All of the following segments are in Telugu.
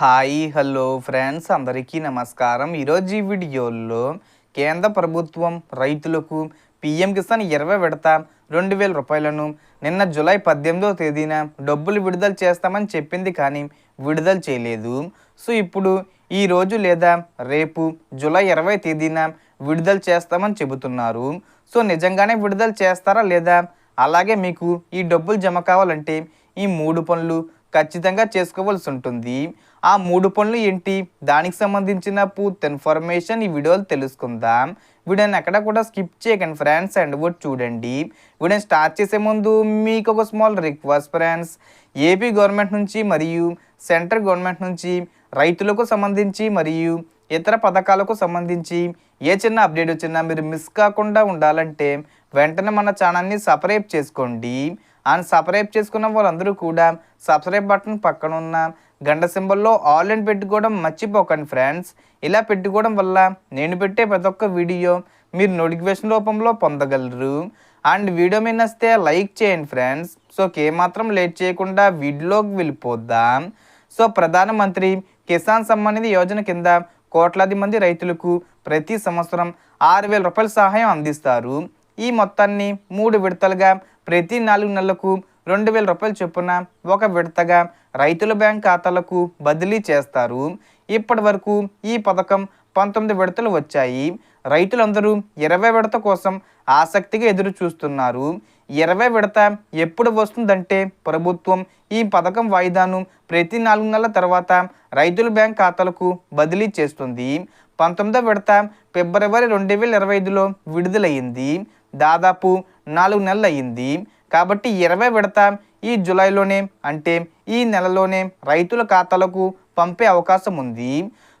Hi hello friends. అందరికీ నమస్కారం. ఈరోజు ఈ వీడియోలో కేంద్ర ప్రభుత్వం రైతులకు పిఎం కిసాన్ ఇరవై విడత రెండు వేల రూపాయలను నిన్న జూలై పద్దెనిమిదవ తేదీన డబ్బులు విడుదల చేస్తామని చెప్పింది కానీ విడుదల చేయలేదు. సో ఇప్పుడు ఈ రోజు లేదా రేపు జూలై ఇరవై తేదీన విడుదల చేస్తామని చెబుతున్నారు. సో నిజంగానే విడుదల చేస్తారా లేదా? అలాగే మీకు ఈ డబ్బులు జమ కావాలంటే ఈ మూడు పనులు ఖచ్చితంగా చేసుకోవాల్సి ఉంటుంది ఆ మూడు పనులు ఏంటి? దానికి సంబంధించిన పూర్తి ఇన్ఫర్మేషన్ ఈ వీడియోలో తెలుసుకుందాం. వీడియోని ఎక్కడ కూడా స్కిప్ చేయకండి ఫ్రెండ్స్ అండ్ కూడా చూడండి. వీడియోని స్టార్ట్ చేసే ముందు మీకు ఒక small request friends. AP government నుంచి మరియు సెంట్రల్ గవర్నమెంట్ నుంచి రైతులకు సంబంధించి మరియు ఇతర పథకాలకు సంబంధించి ఏ చిన్న అప్డేట్ వచ్చినా మీరు మిస్ కాకుండా ఉండాలంటే వెంటనే మన ఛానల్ని సబ్స్క్రైబ్ చేసుకోండి. అండ్ సబ్స్క్రైబ్ చేసుకున్న వాళ్ళందరూ కూడా సబ్స్క్రైబ్ బటన్ పక్కన ఉన్న గంట సింబల్లో ఆల్ అండ్ పెట్టుకోవడం మర్చిపోకండి ఫ్రెండ్స్ ఇలా పెట్టుకోవడం వల్ల నేను పెట్టే ప్రతి ఒక్క వీడియో మీరు నోటిఫికేషన్ రూపంలో పొందగలరు. అండ్ వీడియో మీద నచ్చితే లైక్ చేయండి ఫ్రెండ్స్ సో ఏమాత్రం లేట్ చేయకుండా వీడియోకి వెళ్ళిపోద్దాం సో ప్రధానమంత్రి కిసాన్ సమ్మాన్ నిధి యోజన కింద కోట్లాది మంది రైతులకు ప్రతి సంవత్సరం ఆరు వేల రూపాయల సహాయం అందిస్తారు. ఈ మొత్తాన్ని మూడు విడతలుగా ప్రతి నాలుగు నెలలకు రెండు వేల రూపాయల చొప్పున ఒక విడతగా రైతుల బ్యాంక్ ఖాతాలకు బదిలీ చేస్తారు. ఇప్పటి వరకు ఈ పథకం పంతొమ్మిది విడతలు వచ్చాయి. రైతులందరూ ఇరవై విడత కోసం ఆసక్తిగా ఎదురు చూస్తున్నారు. ఇరవై విడత ఎప్పుడు వస్తుందంటే ప్రభుత్వం ఈ పథకం వాయిదాను ప్రతి నాలుగు నెలల తర్వాత రైతుల బ్యాంక్ ఖాతాలకు బదిలీ చేస్తుంది. పంతొమ్మిదో విడత ఫిబ్రవరి రెండు వేల ఇరవై ఐదులో విడుదలయ్యింది. దాదాపు నాలుగు నెలలు అయ్యింది కాబట్టి ఇరవై విడత ఈ జూలైలోనే అంటే ఈ నెలలోనే రైతుల ఖాతాలకు పంపే అవకాశం ఉంది.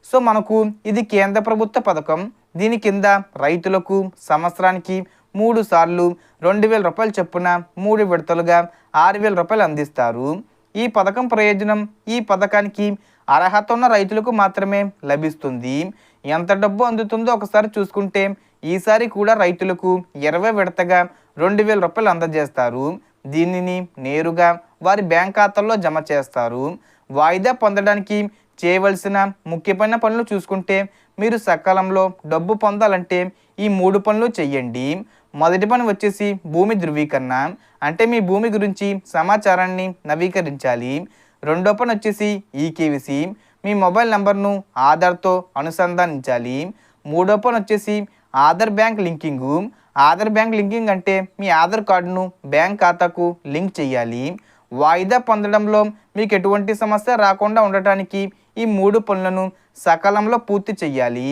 సో మనకు ఇది కేంద్ర ప్రభుత్వ పథకం. దీని కింద రైతులకు సంవత్సరానికి మూడు సార్లు రెండు వేల రూపాయలు చొప్పున మూడు విడతలుగా ఆరు వేల రూపాయలు అందిస్తారు. ఈ పథకం ప్రయోజనం ఈ పథకానికి అర్హత ఉన్న రైతులకు మాత్రమే లభిస్తుంది. ఎంత డబ్బు అందుతుందో ఒకసారి చూసుకుంటే ఈసారి కూడా రైతులకు ఇరవై విడతగా రెండు వేల రూపాయలు అందజేస్తారు. దీనిని నేరుగా వారి బ్యాంక్ ఖాతాల్లో జమ చేస్తారు. వాయిదా పొందడానికి చేయవలసిన ముఖ్యమైన పనులు చూసుకుంటే మీరు సకాలంలో డబ్బు పొందాలంటే ఈ మూడు పనులు చెయ్యండి మొదటి పని వచ్చేసి భూమి ధృవీకరణ. అంటే మీ భూమి గురించి సమాచారాన్ని నవీకరించాలి. రెండో పని వచ్చేసి ఈకేవిసి. మీ మొబైల్ నెంబర్ను ఆధార్తో అనుసంధానించాలి. మూడో పని వచ్చేసి Aadhaar bank linking. Aadhaar bank linking అంటే మీ ఆధార్ కార్డును బ్యాంక్ ఖాతాకు లింక్ చేయాలి. వాయిదా పొందడంలో మీకు ఎటువంటి సమస్య రాకుండా ఉండటానికి ఈ మూడు పనులను సకాలంలో పూర్తి చేయాలి.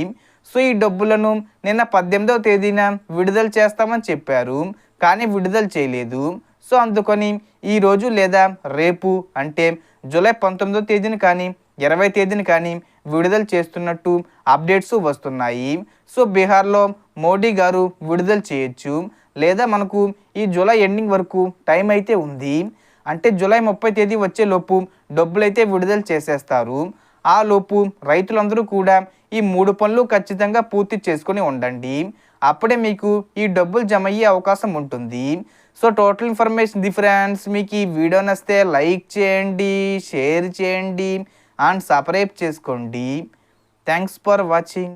సో ఈ డబ్బులను నిన్న పద్దెనిమిదవ తేదీన విడుదల చేస్తామని చెప్పారు కానీ విడుదల చేయలేదు. సో అందుకని ఈరోజు లేదా రేపు అంటే జూలై పంతొమ్మిదవ తేదీని కానీ ఇరవై తేదీని కానీ విడుదల చేస్తున్నట్టు అప్డేట్స్ వస్తున్నాయి. సో బీహార్లో మోడీ గారు విడుదల చేయొచ్చు. లేదా మనకు ఈ జూలై ఎండింగ్ వరకు టైం అయితే ఉంది. అంటే జూలై ముప్పై తేదీ వచ్చే లోపు డబ్బులైతే విడుదల చేసేస్తారు. ఆ లోపు రైతులందరూ కూడా ఈ మూడు పనులు ఖచ్చితంగా పూర్తి చేసుకొని ఉండండి. అప్పుడే మీకు ఈ డబ్బులు జమ అయ్యే అవకాశం ఉంటుంది. So total information the friends మీకు ఈ వీడియో నచ్చితే లైక్ చేయండి షేర్ చేయండి. అండ్ సపరేట్ చేసుకోండి. Thanks for watching